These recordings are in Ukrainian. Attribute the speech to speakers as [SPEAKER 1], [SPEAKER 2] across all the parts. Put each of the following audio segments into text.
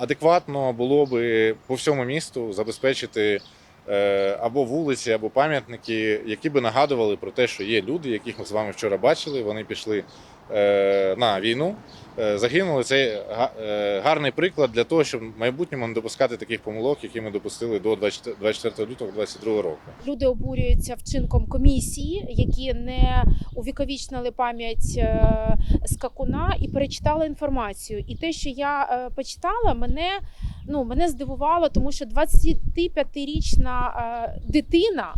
[SPEAKER 1] адекватно було би по всьому місту забезпечити е, або вулиці, або пам'ятники, які би нагадували про те, що є люди, яких ми з вами вчора бачили. Вони пішли е, на війну, загинули. Це е, гарний приклад для того, щоб в майбутньому не допускати таких помилок, які ми допустили до 24 24 лютого 2022 року.
[SPEAKER 2] Люди обурюються вчинком комісії, які не увіковічнили пам'ять е, скакуна і перечитали інформацію. І те, що я е, почитала, мене ну мене здивувало, тому що 25-річна е, дитина.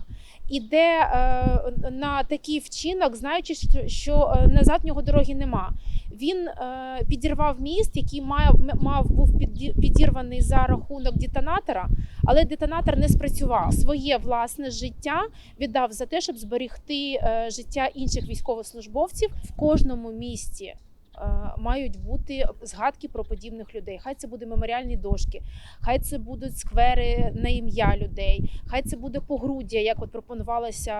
[SPEAKER 2] Іде е, на такий вчинок, знаючи, що, е, назад в нього дороги нема. Він е, підірвав міст, який мав, мав був підірваний за рахунок детонатора, але детонатор не спрацював. Своє власне життя віддав за те, щоб зберегти е, життя інших військовослужбовців в кожному місті. Е, Мають бути згадки про подібних людей. Хай це буде меморіальні дошки, хай це будуть сквери на ім'я людей, хай це буде погруддя, як от пропонувалося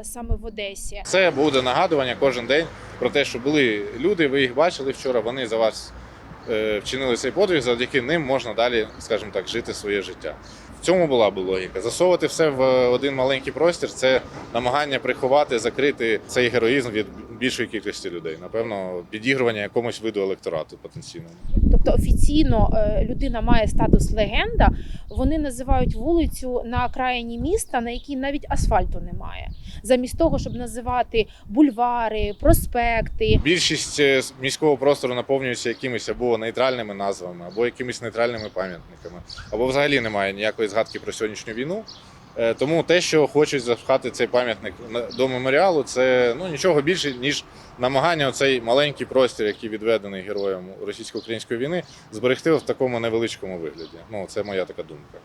[SPEAKER 2] е, саме в Одесі.
[SPEAKER 1] Це буде нагадування кожен день про те, що були люди, ви їх бачили вчора. Вони за вас е, вчинили цей подвиг. Завдяки ним можна далі, скажімо так, жити своє життя. В цьому була б логіка. Засовувати все в один маленький простір це намагання приховати, закрити цей героїзм від більшої кількості людей. Напевно, підігрування якомусь виду електорату потенційному.
[SPEAKER 2] Тобто офіційно е, людина має статус легенда. Вони називають вулицю на окраїні міста, на якій навіть асфальту немає. Замість того, щоб називати бульвари, проспекти,
[SPEAKER 1] Більшість е, міського простору наповнюється якимись або нейтральними назвами, або якимись нейтральними пам'ятниками, або взагалі немає ніякої згадки про сьогоднішню війну. Е, Тому те, що хочуть запхати цей пам'ятник до меморіалу, це ну нічого більше ніж намагання оцей маленький простір, який відведений героям російсько-української війни, зберегти в такому невеличкому вигляді. Ну це моя така думка.